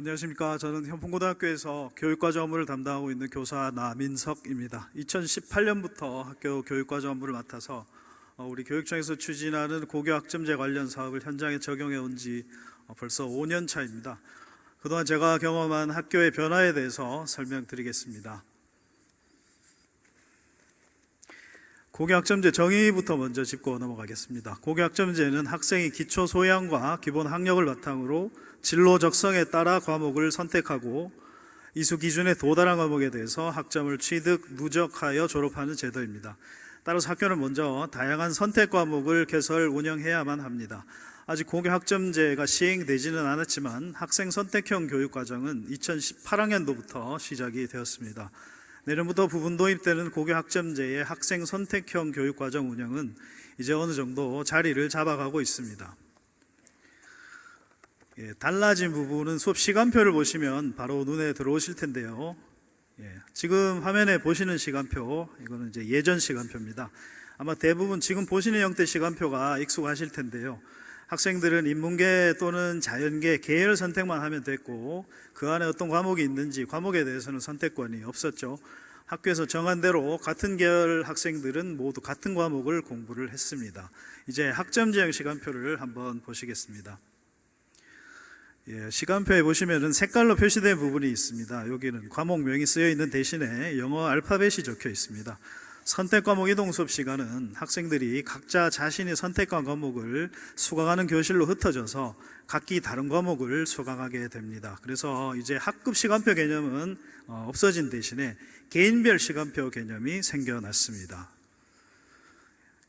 안녕하십니까. 저는 현풍고등학교에서 교육과정 업무를 담당하고 있는 교사 나민석입니다. 2018년부터 학교 교육과정 업무를 맡아서 어, 우리 교육청에서 추진하는 고교학점제 관련 사업을 현장에 적용해 온지 어, 벌써 5년 차입니다. 그동안 제가 경험한 학교의 변화에 대해서 설명드리겠습니다. 고교학점제 정의부터 먼저 짚고 넘어가겠습니다. 고교학점제는 학생이 기초 소양과 기본 학력을 바탕으로 진로 적성에 따라 과목을 선택하고 이수 기준에 도달한 과목에 대해서 학점을 취득, 누적하여 졸업하는 제도입니다. 따라서 학교는 먼저 다양한 선택 과목을 개설 운영해야만 합니다. 아직 고교 학점제가 시행되지는 않았지만 학생 선택형 교육 과정은 2018학년도부터 시작이 되었습니다. 내년부터 부분 도입되는 고교 학점제의 학생 선택형 교육 과정 운영은 이제 어느 정도 자리를 잡아가고 있습니다. 예, 달라진 부분은 수업 시간표를 보시면 바로 눈에 들어오실 텐데요. 예, 지금 화면에 보시는 시간표, 이거는 이제 예전 시간표입니다. 아마 대부분 지금 보시는 형태 시간표가 익숙하실 텐데요. 학생들은 인문계 또는 자연계 계열 선택만 하면 됐고 그 안에 어떤 과목이 있는지 과목에 대해서는 선택권이 없었죠. 학교에서 정한 대로 같은 계열 학생들은 모두 같은 과목을 공부를 했습니다. 이제 학점제형 시간표를 한번 보시겠습니다. 예, 시간표에 보시면은 색깔로 표시된 부분이 있습니다. 여기는 과목명이 쓰여 있는 대신에 영어 알파벳이 적혀 있습니다. 선택 과목 이동 수업 시간은 학생들이 각자 자신이 선택한 과목을 수강하는 교실로 흩어져서 각기 다른 과목을 수강하게 됩니다. 그래서 이제 학급 시간표 개념은 어, 없어진 대신에 개인별 시간표 개념이 생겨났습니다.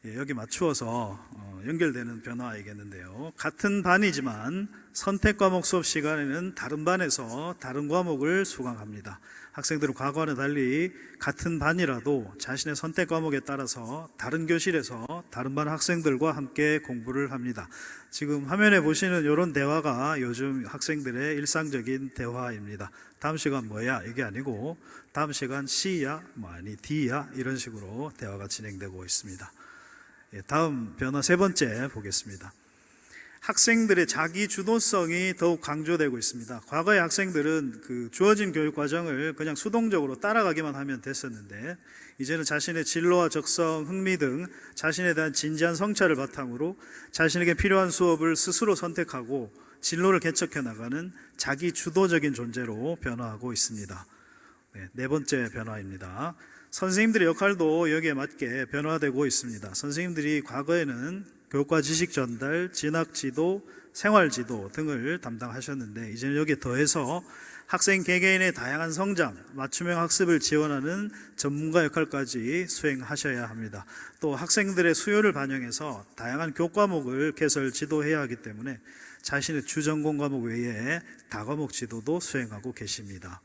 예, 여기 맞추어서 어, 연결되는 변화이겠는데요. 같은 반이지만 선택 과목 수업 시간에는 다른 반에서 다른 과목을 수강합니다. 학생들은 과거와는 달리 같은 반이라도 자신의 선택 과목에 따라서 다른 교실에서 다른 반 학생들과 함께 공부를 합니다. 지금 화면에 보시는 이런 대화가 요즘 학생들의 일상적인 대화입니다. 다음 시간 뭐야? 이게 아니고 다음 시간 C야? 뭐 아니 D야? 이런 식으로 대화가 진행되고 있습니다. 예, 다음 변화 세 번째 보겠습니다. 학생들의 자기 주도성이 더욱 강조되고 있습니다. 과거의 학생들은 그 주어진 교육 과정을 그냥 수동적으로 따라가기만 하면 됐었는데 이제는 자신의 진로와 적성, 흥미 등 자신에 대한 진지한 성찰을 바탕으로 자신에게 필요한 수업을 스스로 선택하고 진로를 개척해 나가는 자기 주도적인 존재로 변화하고 있습니다. 네, 네 번째 변화입니다. 선생님들의 역할도 여기에 맞게 변화되고 있습니다. 선생님들이 과거에는 교육과 지식 전달, 진학 지도, 생활 지도 등을 담당하셨는데 이제는 여기에 더해서 학생 개개인의 다양한 성장, 맞춤형 학습을 지원하는 전문가 역할까지 수행하셔야 합니다. 또 학생들의 수요를 반영해서 다양한 교과목을 개설 지도해야 하기 때문에 자신의 주전공 과목 외에 다과목 지도도 수행하고 계십니다.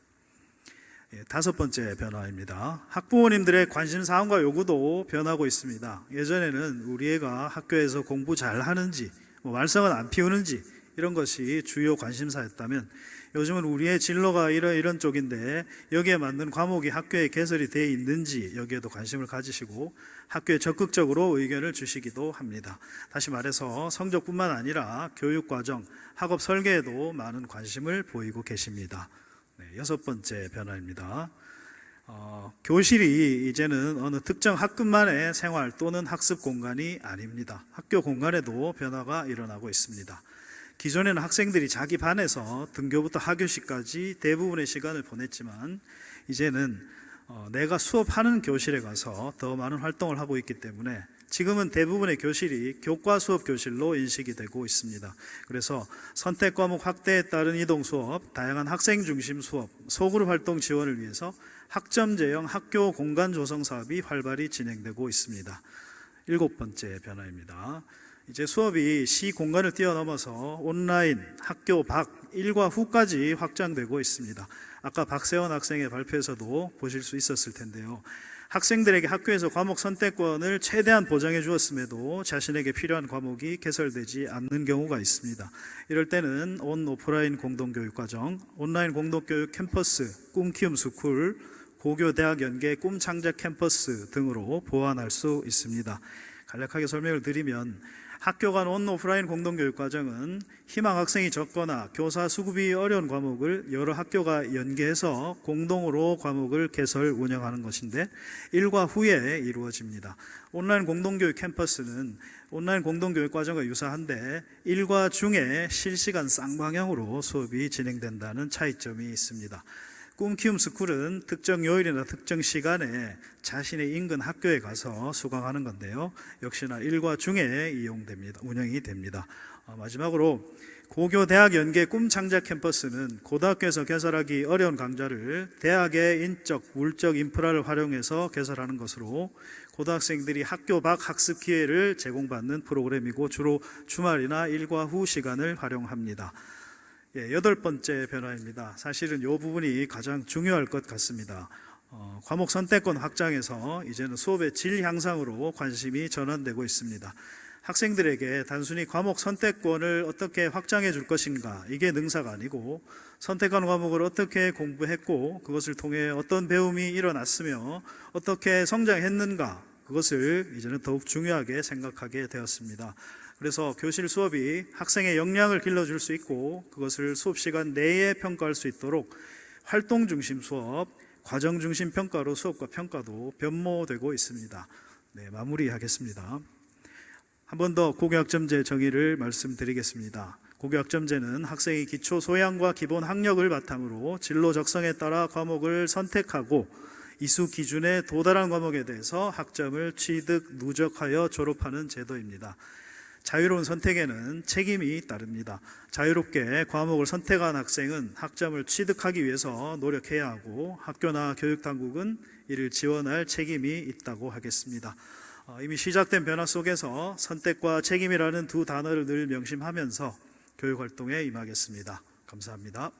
예, 다섯 번째 변화입니다. 학부모님들의 관심 사항과 요구도 변하고 있습니다. 예전에는 우리 애가 학교에서 공부 잘 하는지, 뭐 말썽은 안 피우는지 이런 것이 주요 관심사였다면 요즘은 우리의 진로가 이런 이런 쪽인데 여기에 맞는 과목이 학교에 개설이 되어 있는지 여기에도 관심을 가지시고 학교에 적극적으로 의견을 주시기도 합니다. 다시 말해서 성적뿐만 아니라 교육 과정, 학업 설계에도 많은 관심을 보이고 계십니다. 네, 여섯 번째 변화입니다. 어, 교실이 이제는 어느 특정 학급만의 생활 또는 학습 공간이 아닙니다. 학교 공간에도 변화가 일어나고 있습니다. 기존에는 학생들이 자기 반에서 등교부터 하교시까지 대부분의 시간을 보냈지만 이제는 어, 내가 수업하는 교실에 가서 더 많은 활동을 하고 있기 때문에 지금은 대부분의 교실이 교과 수업 교실로 인식이 되고 있습니다. 그래서 선택 과목 확대에 따른 이동 수업, 다양한 학생 중심 수업, 소그룹 활동 지원을 위해서 학점 제형 학교 공간 조성 사업이 활발히 진행되고 있습니다. 일곱 번째 변화입니다. 이제 수업이 시 공간을 뛰어넘어서 온라인, 학교 밖, 일과 후까지 확장되고 있습니다. 아까 박세원 학생의 발표에서도 보실 수 있었을 텐데요. 학생들에게 학교에서 과목 선택권을 최대한 보장해 주었음에도 자신에게 필요한 과목이 개설되지 않는 경우가 있습니다. 이럴 때는 온 오프라인 공동교육 과정, 온라인 공동교육 캠퍼스, 꿈키움 스쿨, 고교 대학 연계 꿈 창작 캠퍼스 등으로 보완할 수 있습니다. 간략하게 설명을 드리면 학교 간 온 오프라인 공동교육 과정은 희망 학생이 적거나 교사 수급이 어려운 과목을 여러 학교가 연계해서 공동으로 과목을 개설 운영하는 것인데 일과 후에 이루어집니다. 온라인 공동교육 캠퍼스는 온라인 공동교육 과정과 유사한데 일과 중에 실시간 쌍방향으로 수업이 진행된다는 차이점이 있습니다. 꿈키움 스쿨은 특정 요일이나 특정 시간에 자신의 인근 학교에 가서 수강하는 건데요. 역시나 일과 중에 이용됩니다. 운영이 됩니다. 어, 마지막으로 고교 대학 연계 꿈 창작 캠퍼스는 고등학교에서 개설하기 어려운 강좌를 대학의 인적, 물적 인프라를 활용해서 개설하는 것으로 고등학생들이 학교 밖 학습 기회를 제공받는 프로그램이고 주로 주말이나 일과 후 시간을 활용합니다. 예, 여덟 번째 변화입니다. 사실은 이 부분이 가장 중요할 것 같습니다. 어, 과목 선택권 확장에서 이제는 수업의 질 향상으로 관심이 전환되고 있습니다. 학생들에게 단순히 과목 선택권을 어떻게 확장해 줄 것인가 이게 능사가 아니고 선택한 과목을 어떻게 공부했고 그것을 통해 어떤 배움이 일어났으며 어떻게 성장했는가 그것을 이제는 더욱 중요하게 생각하게 되었습니다. 그래서 교실 수업이 학생의 역량을 길러줄 수 있고 그것을 수업 시간 내에 평가할 수 있도록 활동 중심 수업, 과정 중심 평가로 수업과 평가도 변모되고 있습니다. 네, 마무리하겠습니다. 한 번 더 고교학점제 정의를 말씀드리겠습니다. 고교학점제는 학생이 기초 소양과 기본 학력을 바탕으로 진로 적성에 따라 과목을 선택하고 이수 기준에 도달한 과목에 대해서 학점을 취득, 누적하여 졸업하는 제도입니다. 자유로운 선택에는 책임이 따릅니다. 자유롭게 과목을 선택한 학생은 학점을 취득하기 위해서 노력해야 하고 학교나 교육당국은 이를 지원할 책임이 있다고 하겠습니다. 어, 이미 시작된 변화 속에서 선택과 책임이라는 두 단어를 늘 명심하면서 교육 활동에 임하겠습니다. 감사합니다.